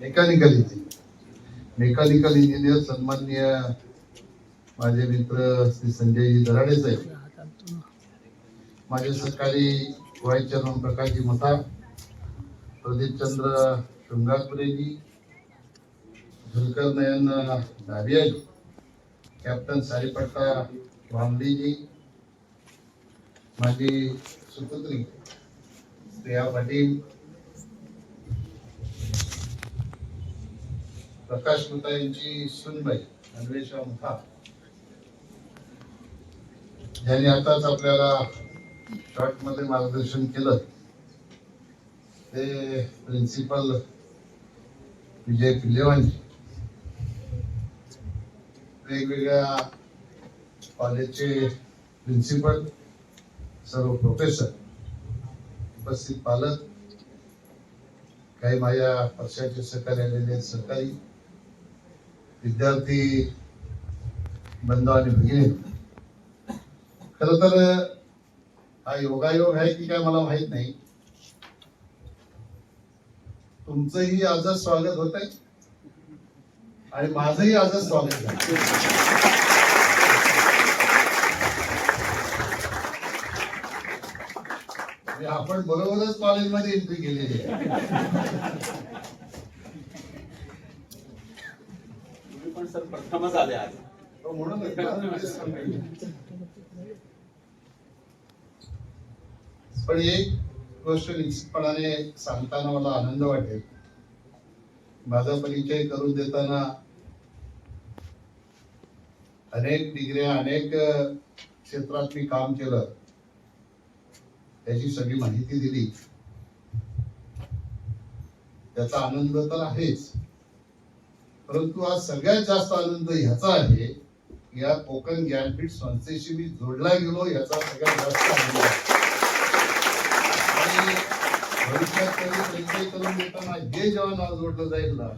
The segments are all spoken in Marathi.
मेकॅनिकल इंजिनियर मेकॅनिकल इंजिनियर सन्माननीय माझे मित्र श्री संजयजी दराडे साहेब. माझे सहकारी व्हाईस चेअरमन प्रकाशजी मथा प्रदीपचंद्र शृंगारपुरेजी झुलकर नयन धाबियाजी कॅप्टन सारीपट्टा वामलीजी माझी सुपुत्री प्रिया पाटील प्रकाश मुता यांची सुनबाई अन्वेषा मुथा ज्यांनी आताच आपल्याला शॉर्टमध्ये मार्गदर्शन केलं. ते प्रिन्सिपल विजय पिल्लेवांजी वेगवेगळ्या कॉलेजचे प्रिन्सिपल सर्व प्रोफेसर उपस्थित पालक काही माझ्या पक्षाचे सहकारी आलेले सहकारी विद्यार्थी बंधू आणि भगिनी खर तर हा योगायोग आहे की काय मला माहीत नाही. तुमचंही आजच स्वागत होत आहे आणि माझंही आजच स्वागत म्हणजे आपण बरोबरच कॉलेजमध्ये एंट्री केलेली आहे तुम्ही पण सर प्रथमच आले आज. पण एक गोष्ट निश्चितपणाने सांगताना मला आनंद वाटेल. माझा परिचय करून देताना अनेक डिग्र्या अनेक क्षेत्रात मी काम केलं. त्याची सगळी माहिती दिली. त्याचा आनंद तर आहेच. परंतु आज सगळ्यात जास्त आनंद ह्याचा आहे या कोकण ज्ञानपीठ संस्थेशी मी जोडला गेलो याचा सगळ्यात जास्त आनंद आहे. आणि भविष्यात करून देताना जे जेव्हा नाव जोडलं जाईल ना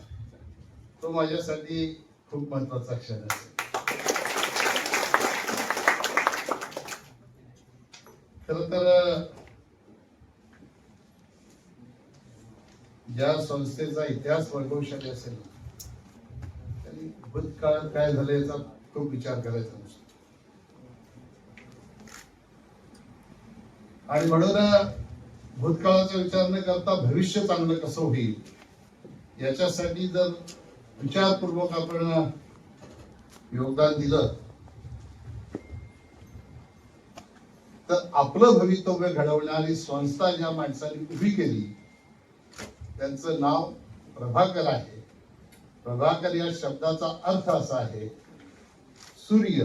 तो माझ्यासाठी खूप महत्त्वाचा क्षण असेल खर तर ज्या संस्थेचा इतिहास वैभवशाली असेल. भूतकाळात काय झालं याचा तो विचार करायचा नसतो. आणि म्हणून भूतकाळाचा विचार न करता भविष्य चांगलं कसं होईल याच्यासाठी जर विचारपूर्वक आपण योगदान दिलं तर आपलं भवितव्य घडवणारी संस्था ज्या माणसाने उभी केली त्यांचं नाव प्रभाकर आहे. प्रभाकर या शब्दाचा अर्थ असा आहे सूर्य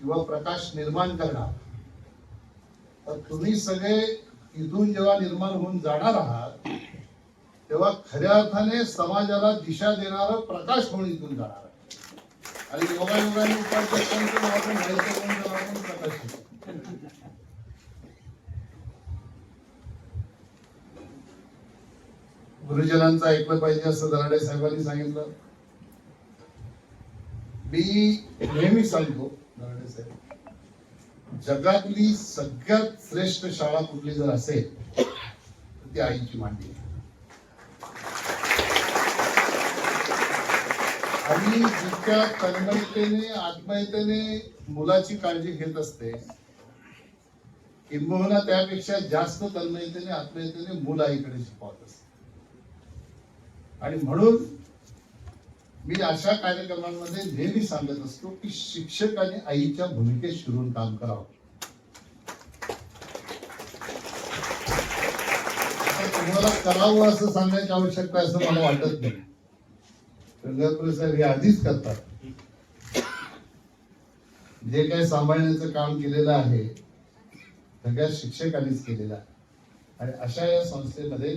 किंवा प्रकाश निर्माण करणार. तर तुम्ही सगळे इथून जेव्हा निर्माण होऊन जाणार आहात तेव्हा खऱ्या अर्थाने समाजाला दिशा देणारा प्रकाश म्हणून इथून जाणार आहे आणि योगायोगाने उपाध्यक्षांचं आपण प्रकाश गुरुजनांचं ऐकलं पाहिजे असं दराडे साहेबांनी सांगितलं. मी नेहमी सांगतो दराडे साहेब जगातली सगळ्यात श्रेष्ठ शाळा कुठली जर असेल तर ती आईची मांडी आणि जितक्या तन्मयतेने आत्मयतेने मुलाची काळजी घेत असते किंबहुना त्यापेक्षा जास्त तन्मयतेने आत्मयतेने मुल आईकडे शिकवत असते. आणि म्हणून मी अशा कार्यक्रमांमध्ये नेहमी सांगत असतो की शिक्षक आणि आईच्या भूमिकेत शिरून काम करावं. तुम्हाला करावं असं सांगण्याची आवश्यकता आहे असं मला वाटत नाही. गंगापूर साहेब हे आधीच करतात. जे काही सांभाळण्याचं काम केलेलं आहे सगळ्या शिक्षकांनीच केलेलं आहे. आणि अशा या संस्थेमध्ये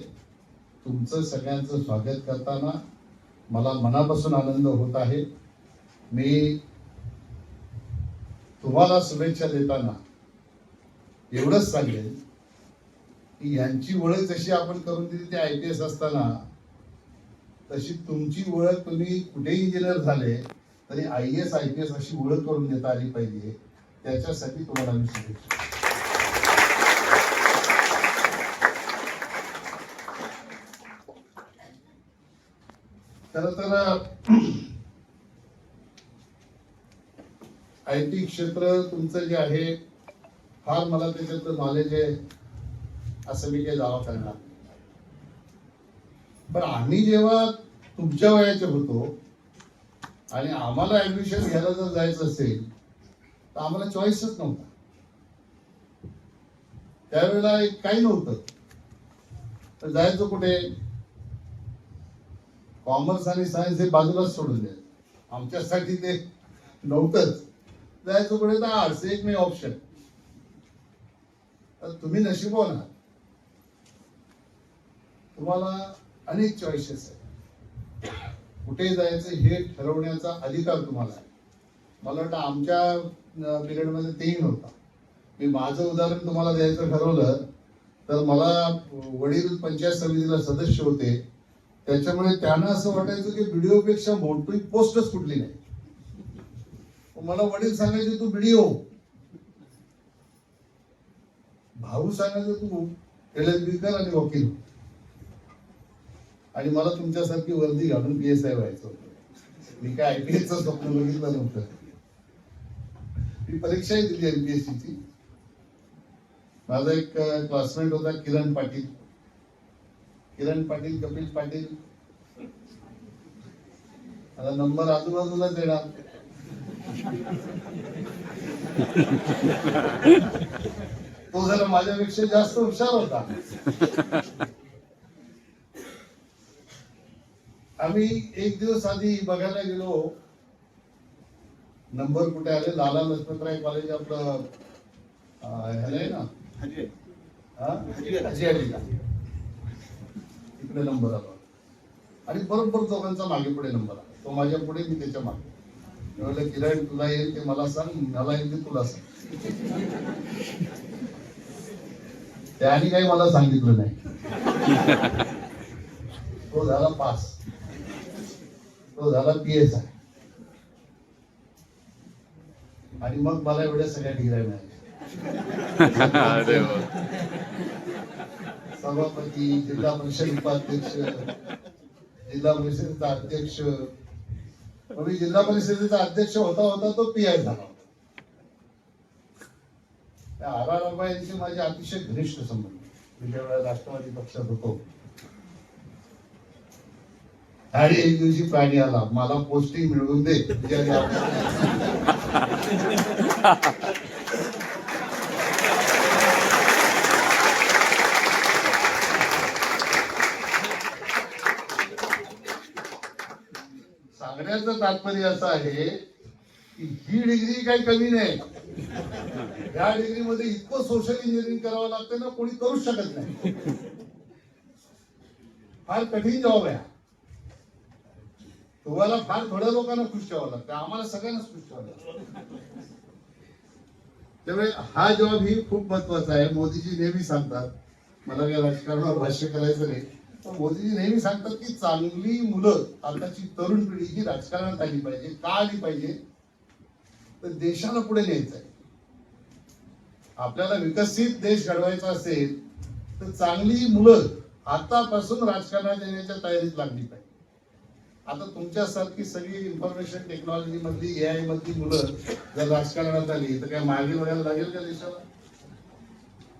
तुमचं सगळ्यांचं स्वागत करताना मला मनापासून आनंद होत आहे. मी तुम्हाला शुभेच्छा देताना एवढंच सांगेन की यांची ओळख जशी आपण करून दिली ते आय पी एस असताना तशी तुमची ओळख तुम्ही कुठेही इंजिनियर झाले तरी I S I P S अशी ओळख करून देता आली पाहिजे. त्याच्यासाठी तुम्हाला मी शुभेच्छा खर तर आय टी क्षेत्र तुमचं जे आहे फार मला त्याच्यातलं नॉलेज आहे असं मी काही दावा करणार पण आम्ही जेव्हा तुमच्या वयाचे होतो आणि आम्हाला ऍडमिशन घ्यायला जर जायचं असेल तर आम्हाला चॉईसच नव्हता. त्यावेळेला एक काही नव्हतं. तर जायचं कुठे? कॉमर्स आणि सायन्स हे बाजूलाच सोडून द्या. आमच्यासाठी ते नव्हतंच. जायचं पुढे तर आर्ट्स एक मी ऑप्शन तर तुम्ही नशिबवान हो ना. तुम्हाला अनेक चॉईसेस आहेत. कुठे जायचं हे ठरवण्याचा अधिकार तुम्हाला आहे. मला वाटतं आमच्या पिरियडमध्ये तेही नव्हता. मी माझं उदाहरण तुम्हाला द्यायचं ठरवलं तर मला वडील पंचायत समितीला सदस्य होते. त्याच्यामुळे त्यांना असं वाटायचं की व्हिडिओ पेक्षा मोठी पोस्टच कुठली नाही. मला वडील सांगायचे तू व्हिडिओ. भाऊ सांगायचं तू एल बी कर आणि वकील. आणि मला तुमच्यासारखी वर्दी घालून पी एस आय व्हायचं होतं. मी काय आय पी एसचं स्वप्न बघितलं नव्हतं. मी परीक्षाही दिली सी ची. माझा एक क्लासमेट होता किरण पाटील. किरण पाटील कपिल पाटील. आता नंबर आजूबाजूलाच येणार तो जरा माझ्यापेक्षा जास्त हुशार होता. आम्ही एक दिवस आधी बघायला गेलो. नंबर कुठे आले? लाला लजपतराय कॉलेज आपलं ह्याला आहे ना? हा? हजियालीला. इकडे नंबर आला आणि बरोबर दोघांचा मागे पुढे नंबर आला. तो माझ्या पुढे मी त्याच्यामागे. म्हणलं किरण तुला येईल ते मला सांग मला येईल ते तुला सांग. त्याने काही मला सांगितलं नाही. तो झाला पास. तो झाला पी एस आय आणि मग मला एवढ्या सगळ्या डिग्र्या मिळाल्या. सभापती जिल्हा परिषद उपाध्यक्ष जिल्हा परिषदेचा अध्यक्ष. मी जिल्हा परिषदेचा अध्यक्ष होता होता तो पी आय झाला. त्या आर आर आबा यांचे माझे अतिशय घनिष्ठ संबंध. मी त्यावेळेला राष्ट्रवादी पक्षात होतो. आणि एक दिवशी प्राणी आला. मला पोस्टिंग मिळवून दे. सांगण्याचं तात्पर्य असं आहे की ही डिग्री काही कमी नाही. या डिग्रीमध्ये इतकं सोशल इंजिनिअरिंग करावं लागतं ना कोणी करू शकत नाही. फार कठीण जॉब आहे तुम्हाला फार थोड्या लोकांना खुश ठेवावं लागतं. आम्हाला सगळ्यांनाच खुश ठेवावं लागतं. त्यामुळे हा जॉब ही खूप महत्त्वाचा आहे. मोदीजी नेहमी सांगतात मला काही राजकारणावर भाष्य करायचं नाही. मोदीजी नेहमी सांगतात की चांगली मुलं आताची तरुण पिढी ही राजकारणात आली पाहिजे का आली पाहिजे? तर देशाला पुढे न्यायचं आहे आपल्याला विकसित देश घडवायचा असेल तर चांगली मुलं आतापासून राजकारणात येण्याच्या तयारीत लागली पाहिजे. आता तुमच्यासारखी सगळी इन्फॉर्मेशन टेक्नॉलॉजी मधली ए आय मधली मुलं जर राजकारणात आली तर काय मागे वळायला लागेल का देशाला?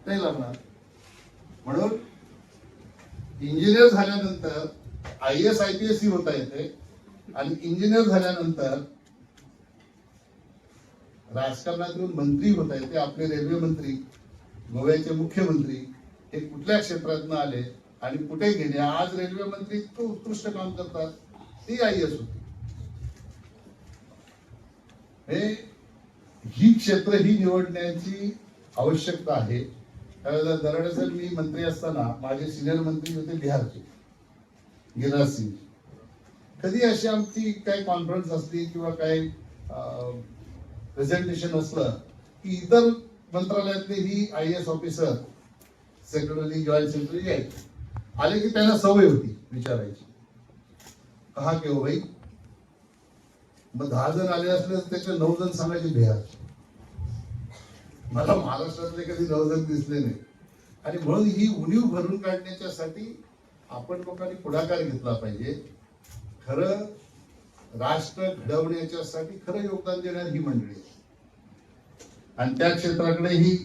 नाही लागणार. म्हणून इंजिनियर झाल्यानंतर I S I P S ही होता येते. आणि इंजिनियर झाल्यानंतर राजकारणातून मंत्री होता येते. आपले रेल्वे मंत्री गोव्याचे मुख्यमंत्री हे कुठल्या क्षेत्रातनं आले आणि कुठे गेले? आज रेल्वे मंत्री इतकं उत्कृष्ट काम करतात. ती आय एस होती. हे ही क्षेत्र ही निवडण्याची आवश्यकता आहे. त्यावेळेला दराडे सर मी मंत्री असताना माझे सिनियर मंत्री होते बिहारचे गिरिराज सिंग. कधी अशी आमची काही कॉन्फरन्स असली किंवा काही प्रेझेंटेशन असलं की इतर मंत्रालयातले ही I S officer secretary joint secretary आहेत आले की त्यांना सवय होती विचारायची. कहा के हो भाई मग दहा जण आले असले तर त्याचे नऊ जण सांगायचे बिहार मला महाराष्ट्रातले कधी जवळजवळ दिसले नाही. आणि म्हणून ही उणीव भरून काढण्याच्यासाठी आपण लोकांनी पुढाकार घेतला पाहिजे. खरं राष्ट्र घडवण्याच्यासाठी खरं योगदान देणार ही मंडळी आहे. आणि त्या क्षेत्राकडेही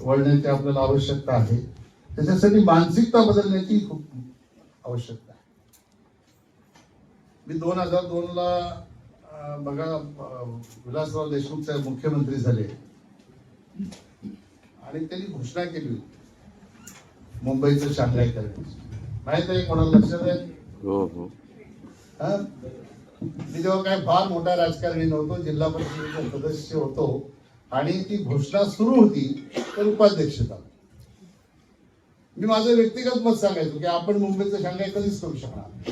वळण्याची आपल्याला आवश्यकता आहे. त्याच्यासाठी मानसिकता बदलण्याची खूप आवश्यकता आहे. मी दोन हजार दोन ला बघा विलासराव देशमुख साहेब मुख्यमंत्री झाले. आणि त्यांनी घोषणा केली होती मुंबईचं शांघाय करण्याची माहीत आहे कोणाला लक्षात आहे हो हो? मी तेव्हा काय फार मोठा राजकारणी नव्हतो जिल्हा परिषदेचा सदस्य होतो आणि ती घोषणा सुरू होती तर उपाध्यक्ष झालो. मी माझं व्यक्तिगत मत सांगायचो की आपण मुंबईचं शांघाय कधीच करू शकणार.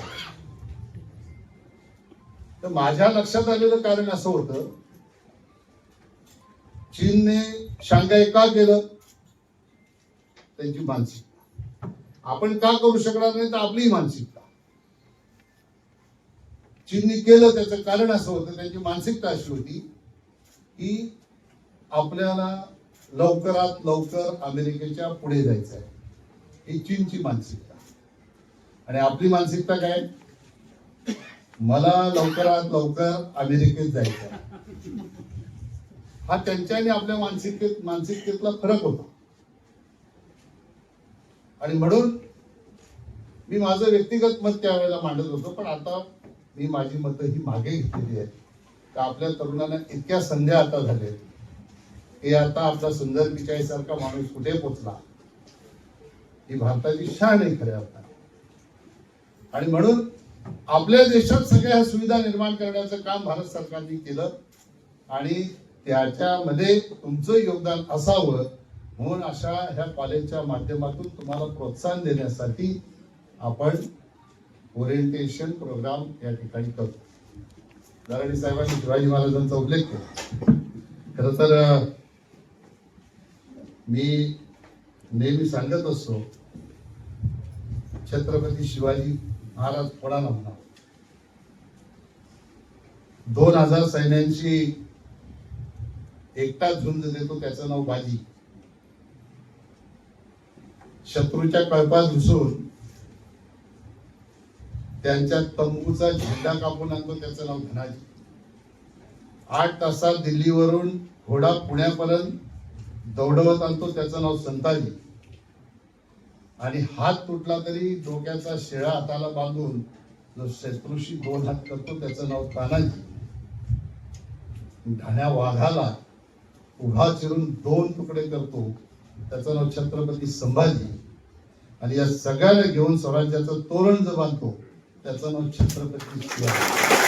तर माझ्या लक्षात आलेलं कारण असं होतं चीनने शांघाय का केलं? त्यांची मानसिकता. आपण का करू शकणार नाही? तर आपलीही मानसिकता. चीनने केलं त्याचं कारण असं होतं त्यांची मानसिकता अशी होती की आपल्याला लवकरात लवकर अमेरिकेच्या पुढे जायचं आहे. ही चीनची मानसिकता. आणि आपली मानसिकता काय? मला लवकरात लवकर अमेरिकेत जायचं आहे. हा त्यांच्या आणि आपल्या मानसिकतेत मानसिकतेतला फरक होता. आणि म्हणून मी माझं व्यक्तिगत मत त्यावेळेला मांडत होतो पण आता मी माझी मतं ही मागे घेतलेली आहेत. तर आपल्या तरुणांना इतक्या संध्या आता झाल्या की आता आपला सुंदर पिचाई सारखा माणूस कुठे पोचला? ही भारताची शान आहे खऱ्या आता आणि म्हणून आपल्या देशात सगळ्या ह्या सुविधा निर्माण करण्याचं काम भारत सरकारने केलं आणि त्याच्यामध्ये तुमचं योगदान असावं म्हणून अशा ह्या कॉलेजच्या माध्यमातून तुम्हाला प्रोत्साहन देण्यासाठी आपण ओरिएंटेशन प्रोग्राम या ठिकाणी करतो. दराडी साहेबांनी शिवाजी महाराजांचा उल्लेख केला. खर तर मी नेहमी सांगत असतो छत्रपती शिवाजी महाराज कोणाला म्हणा दोन हजार सैन्यांची एकटाच झुंज देतो त्याचं नाव बाजी. शत्रूच्या कळपात घुसून त्यांच्या तंबूचा झेंडा कापून आणतो त्याचं नाव धनाजी. आठ तासात दिल्लीवरून घोडा पुण्यापर्यंत दौडवत आणतो त्याचं नाव संताजी. आणि हात तुटला तरी डोक्याचा शेळा हाताला बांधून जो शत्रूशी दोन हात करतो त्याचं नाव तानाजी. ढाण्या वाघाला उभा चिरून दोन तुकडे करतो. त्याचं नाव छत्रपती संभाजी. आणि या सगळ्याला घेऊन स्वराज्याचं तोरण जो बांधतो त्याचं नाव छत्रपती शिवाजी.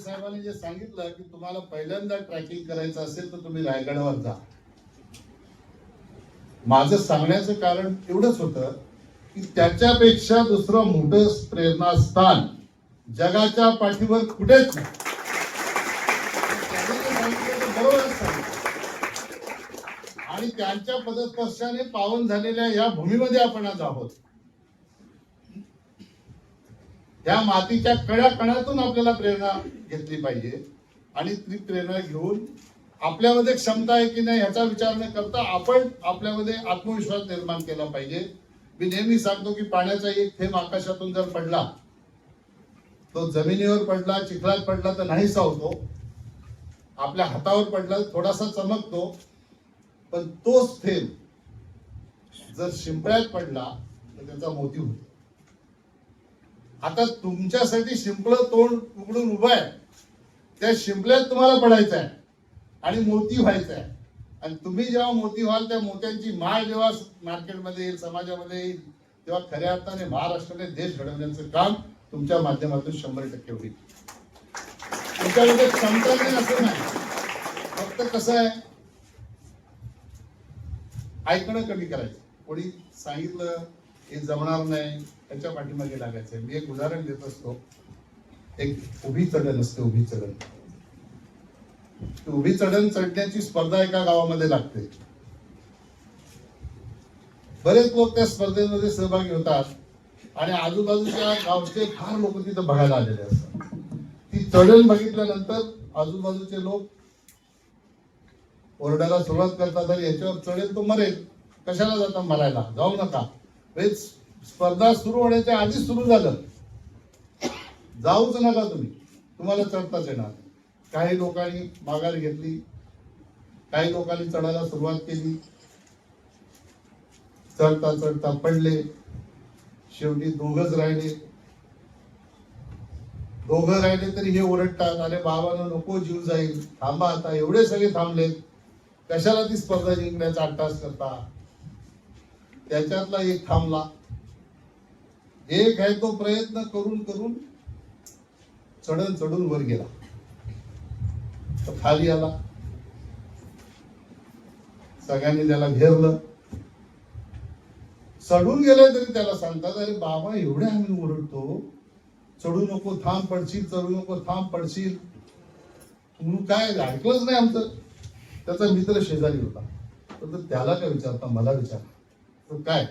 साहेबांनी जे सांगितलं की तुम्हाला पहिल्यांदा ट्रॅकिंग करायचं असेल तर तुम्ही रायगडावर जा. माझं सांगण्याचं कारण एवढंच होतं की त्याच्यापेक्षा दुसरं मोठं प्रेरणास्थान जगाच्या पाठीवर कुठेच नाही. आणि त्यांच्या पदस्पर्शाने पावन झालेल्या या भूमीमध्ये आपण आज आहोत. त्या मातीच्या कड्या कणातून आपल्याला प्रेरणा घेतली पाहिजे आणि ती प्रेरणा घेऊन आपल्यामध्ये क्षमता आहे की नाही ह्याचा विचार न करता आपण आपल्यामध्ये आत्मविश्वास निर्माण केला पाहिजे. मी नेहमी सांगतो की पाण्याचा एक थेंब आकाशातून जर पडला तो जमिनीवर पडला चिखलात पडला तर नाही सावतो आपल्या हातावर पडला थोडासा चमकतो. पण तोच थेंब जर शिंपळ्यात पडला तर त्याचा मोती होतो. आता तुमच्यासाठी शिंपलं तोंड उघडून उभं आहे. त्या शिंपल्यात तुम्हाला पडायचं आहे. आणि मोती व्हायचं आहे. आणि तुम्ही जेव्हा मोती व्हाल त्या मोत्यांची माळ जेव्हा मार्केटमध्ये येईल समाजामध्ये येईल तेव्हा खऱ्या अर्थाने महाराष्ट्राने देश घडवण्याचं काम तुमच्या माध्यमातून शंभर टक्के होईल. तुमच्यामध्ये क्षमता नाही असं नाही. फक्त कसं आहे ऐकणं कमी करायचं. कोणी सांगितलं हे जमणार नाही त्याच्या पाठीमागे लागायचं मी एक उदाहरण देत असतो. एक उभी चढण असते उभी चढण. उभी चढण चढण्याची स्पर्धा एका गावामध्ये लागते. बरेच लोक त्या स्पर्धेमध्ये सहभागी होतात आणि आजूबाजूच्या गावचे फार लोक तिथं बघायला आलेले असतात. ती चढण बघितल्यानंतर आजूबाजूचे लोक ओरडायला सुरुवात करता आणि याच्यावर चढेल तो मरेल. कशाला जाता मरायला? जाऊ नका. म्हणजे स्पर्धा सुरू होण्याच्या आधीच सुरू झालं. जाऊच नका तुम्ही. तुम्हाला चढताच येणार. काही लोकांनी माघार घेतली काही लोकांनी चढायला सुरुवात केली. चढता चढता पडले. शेवटी दोघच राहिले. दोघं राहिले तरी हे ओरडतात अरे बाबानं नको जीव जाईल. थांबा आता एवढे सगळे थांबलेत. कशाला ती स्पर्धा जिंकण्याचा अट्टास करता? त्याच्यातला एक थांबला. एक आहे तो प्रयत्न करून करून चढण चढून वर गेला. तर खाली आला. सगळ्यांनी त्याला घेरलं. चढून गेले तरी त्याला सांगतात अरे बाबा एवढे आम्ही ओरडतो. चढू नको थांब पडशील चढू नको थांब पडशील. म्हणून काय ऐकलंच नाही आमचं. त्याचा मित्र शेजारी होता. तर त्याला काय विचारता मला विचार. तर काय?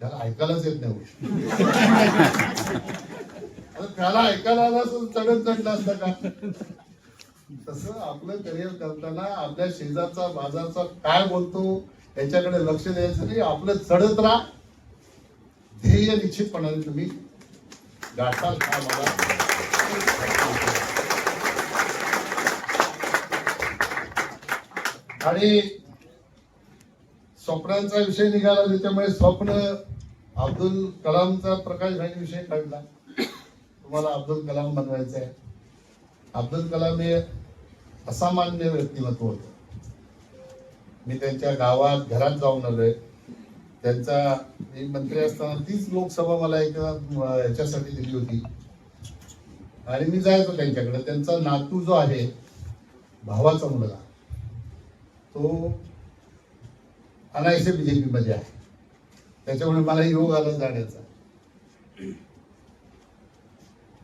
त्याला ऐकायलाच येत नाही गोष्टी. त्याला ऐकायला आला चढत चढला असतं का? तसं आपलं करिअर करताना आपल्या शेजारचा बाजारचा काय बोलतो याच्याकडे लक्ष द्यायचं नाही. आपलं चढत राहा. ध्येय निश्चितपणाने तुम्ही गाठाल का मला आणि स्वप्नांचा विषय निघाला त्याच्यामुळे स्वप्न अब्दुल कलामचा प्रकाश भाई विषय काढला. तुम्हाला अब्दुल कलाम बनवायचं आहे अब्दुल कलाम हे असामान्य व्यक्तिमत्व होतं. मी त्यांच्या गावात घरात जाऊन आलोय. त्यांचा मी मंत्री असताना तीच लोकसभा मला एका याच्यासाठी दिली होती. आणि मी जायचो त्यांच्याकडे. त्यांचा नातू जो आहे भावाचा मुलगा तो अनायसे बीजेपी पीमध्ये आहे. त्याच्यामुळे मला योग आला जाण्याचा.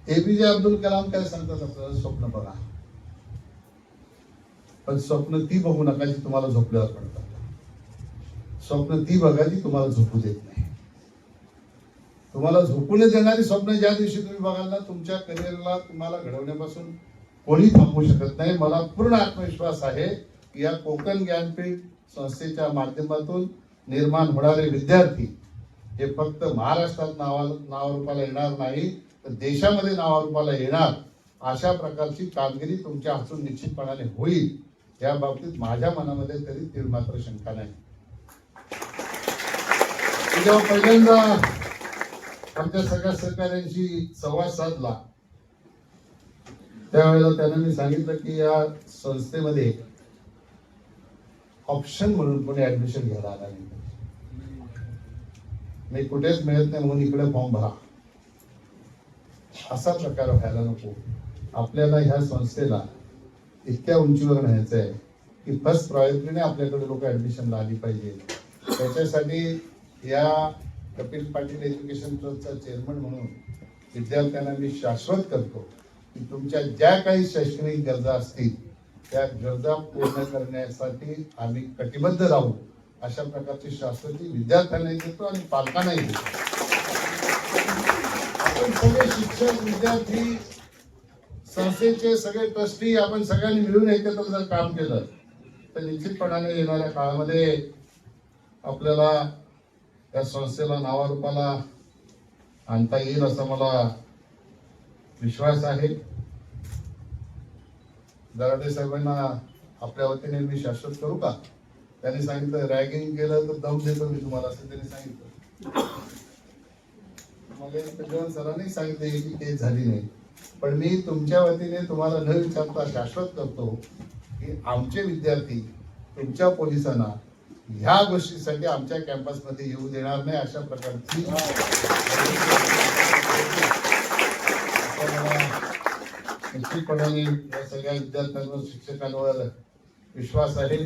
एपीजे अब्दुल कलाम काय सांगतात आपल्याला? स्वप्न बघा. पण स्वप्न ती बघू नका जी तुम्हाला झोपल्यावर पडतात. स्वप्न ती बघा जी तुम्हाला झोपू देत नाही. तुम्हाला झोपू न देणारी स्वप्न ज्या दिवशी तुम्ही बघाल ना तुमच्या करिअरला तुम्हाला घडवण्यापासून कोणी थांबवू शकत नाही. मला पूर्ण आत्मविश्वास आहे की या कोकण ज्ञानपीठ संस्थेच्या माध्यमातून निर्माण होणारे विद्यार्थी हे फक्त महाराष्ट्रात नावा नावारूपाला येणार नाही तर देशामध्ये नावारूपाला येणार अशा प्रकारची कामगिरी तुमच्या हातून निश्चितपणाने होईल. या बाबतीत माझ्या मनामध्ये तरी तीळ मात्र शंका नाही. जेव्हा पहिल्यांदा आमच्या सगळ्या सहकाऱ्यांशी संवाद साधला. त्यावेळेला त्यांना मी सांगितलं की या संस्थेमध्ये ऑप्शन म्हणून कोणी ऍडमिशन घ्यायला आला नाही. मी कुठेच मिळत नाही म्हणून इकडे फॉर्म भरा. असा प्रकार व्हायला नको. आपल्याला ह्या संस्थेला इतक्या उंचीवर न्यायचं आहे की फर्स्ट प्रायोरिटीने आपल्याकडे लोक ॲडमिशनला आली पाहिजे. त्याच्यासाठी या कपिल पाटील एज्युकेशन ट्रस्टचा चेअरमन म्हणून विद्यार्थ्यांना मी शाश्वत करतो की तुमच्या ज्या काही शैक्षणिक गरजा असतील त्या गरजा पूर्ण करण्यासाठी आम्ही कटिबद्ध राहू अशा प्रकारची शाश्वती विद्यार्थ्यांनाही देतो आणि पालकांनाही देतो. सगळे शिक्षक विद्यार्थी संस्थेचे सगळे ट्रस्टी आपण सगळ्यांनी मिळून एकत्र जर काम केलं तर निश्चितपणाने येणाऱ्या काळामध्ये आपल्याला या संस्थेला नावारूपाला आणता येईल असा मला विश्वास आहे. दराडे साहेबांना आपल्या वतीने मी शाश्वत करू का? त्यांनी सांगितलं रॅगिंग केलं तर दम देतो मी तुम्हाला असं त्यांनी सांगितलं. मग सरांनी सांगितले की केस झाली नाही. पण मी तुमच्या वतीने तुम्हाला न विचारता शाश्वत करतो की आमचे विद्यार्थी तुमच्या पोलिसांना ह्या गोष्टीसाठी आमच्या कॅम्पसमध्ये येऊ देणार नाही अशा प्रकारची निश्चितपणाने या सगळ्या विद्यार्थ्यांवर शिक्षकांवर विश्वास आहे.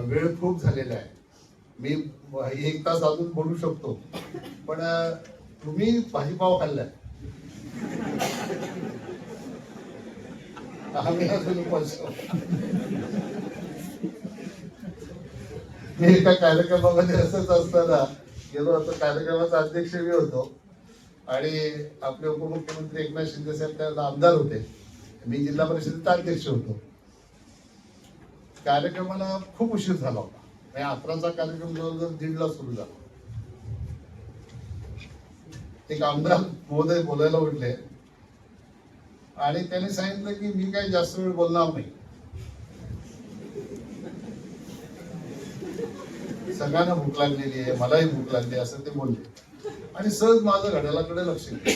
वेळ खूप झालेला आहे. मी एक तास अजून बोलू शकतो. पण तुम्ही भाजीपाव खाल्लाय आम्ही अजून मी एका कार्यक्रमामध्ये असंच असताना गेलो होतो कार्यक्रमाचा अध्यक्ष मी होतो आणि आपले उपमुख्यमंत्री एकनाथ शिंदे साहेब त्यावेळेला आमदार होते मी जिल्हा परिषदेचा अध्यक्ष होतो कार्यक्रमाला खूप उशीर झाला होता म्हणजे अकराचा कार्यक्रम जवळजवळ दीडला सुरू झाला एक आमदार महोदय बोलायला उठले आणि त्याने सांगितलं की मी काही जास्त वेळ बोलणार नाही. सगळ्यांना भूक लागलेली आहे मलाही भूक लागली असं ते बोलले. आणि सहज माझं घड्यालाकडे लक्ष गेलं.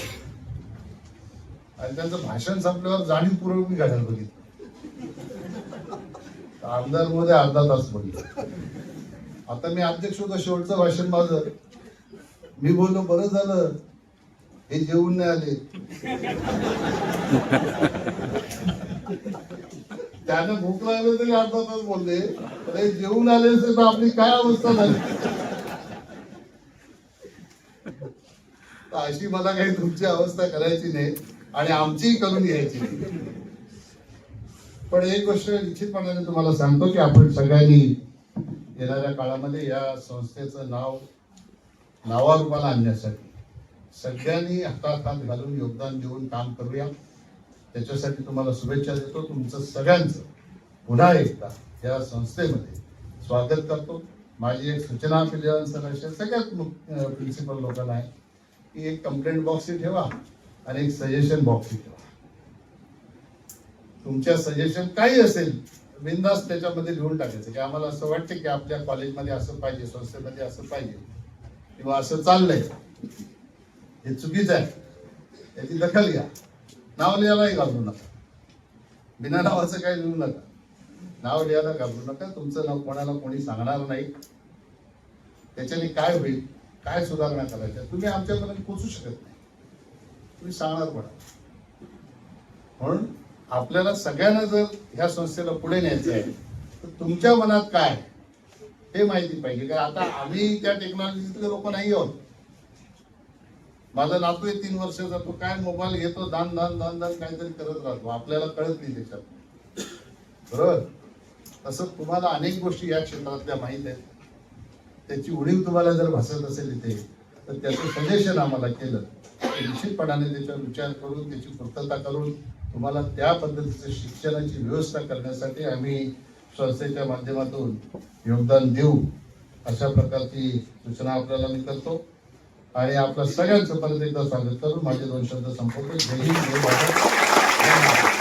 आणि त्यांचं भाषण संपल्यावर जाणीवपूर्वक मी घड्याळ बघितलं. आमदारमध्ये अर्धा तास बोलले. आता मी अध्यक्ष होतो शेवटचं भाषण माझं. मी बोललो बरं झालं. हे जेवून नाही आले. त्यानं भूक लागलं तरी अर्धा तास बोलले. पण हे जेवून आले असेल तर आपली काय अवस्था झाली? तर अशी मला काही तुमची अवस्था करायची नाही आणि आमचीही करून घ्यायची नाही. पण एक गोष्ट निश्चितपणाने तुम्हाला सांगतो की आपण सगळ्यांनी येणाऱ्या काळामध्ये या संस्थेचं नाव नावारूपाला आणण्यासाठी. सगळ्यांनी हातात हात घालून योगदान देऊन काम करूया. त्याच्यासाठी तुम्हाला शुभेच्छा देतो. तुमचं सगळ्यांचं पुन्हा एकदा या संस्थेमध्ये स्वागत करतो. माझी एक सूचना पिल्लान सर सगळ्यात प्रिन्सिपल लोकांना आहे की एक कंप्लेंट बॉक्सही ठेवा आणि एक सजेशन बॉक्सही ठेवा. तुमच्या सजेशन काही असेल बिंदास त्याच्यामध्ये लिहून टाकायचं. की आम्हाला असं वाटतं की आपल्या कॉलेजमध्ये असं पाहिजे संस्थेमध्ये असं पाहिजे. किंवा असं चाललंय. हे चुकीचं आहे. याची दखल घ्या. नाव लिहायलाही घाबरू नका. बिना नावाचं काही लिहू नका. नाव लिहायला घाबरू नका. तुमचं नाव कोणाला कोणी सांगणार नाही. त्याच्याने काय होईल? काय सुधारणा करायच्या? तुम्ही आमच्यापर्यंत पोचू शकत नाही. तुम्ही सांगणार पण म्हणून आपल्याला सगळ्यांना जर ह्या संस्थेला पुढे न्यायचं आहे तर तुमच्या मनात काय आहे, हे माहिती पाहिजे. कारण आता आम्ही त्या टेक्नॉलॉजीतले लोक नाही आहोत. माझा नातू आहे तीन वर्षाचा तो काय मोबाईल घेतो दान दान दान दान काहीतरी करत राहतो. आपल्याला कळत नाही त्याच्यात. बरोबर? तसं तुम्हाला अनेक गोष्टी या क्षेत्रातल्या माहीत आहेत. त्याची उणीव तुम्हाला जर भासत असेल इथे तर त्याचं सजेशन आम्हाला केलं. तर निश्चितपणाने त्याच्यावर विचार करून त्याची पूर्तता करून तुम्हाला त्या पद्धतीचं शिक्षणाची व्यवस्था करण्यासाठी आम्ही संस्थेच्या माध्यमातून योगदान देऊ अशा प्रकारची सूचना आपल्याला मी करतो. आणि आपल्या सगळ्यांचं परत एकदा स्वागत करून माझे दोन शब्द संपवतो. जय हिंद जय भारत.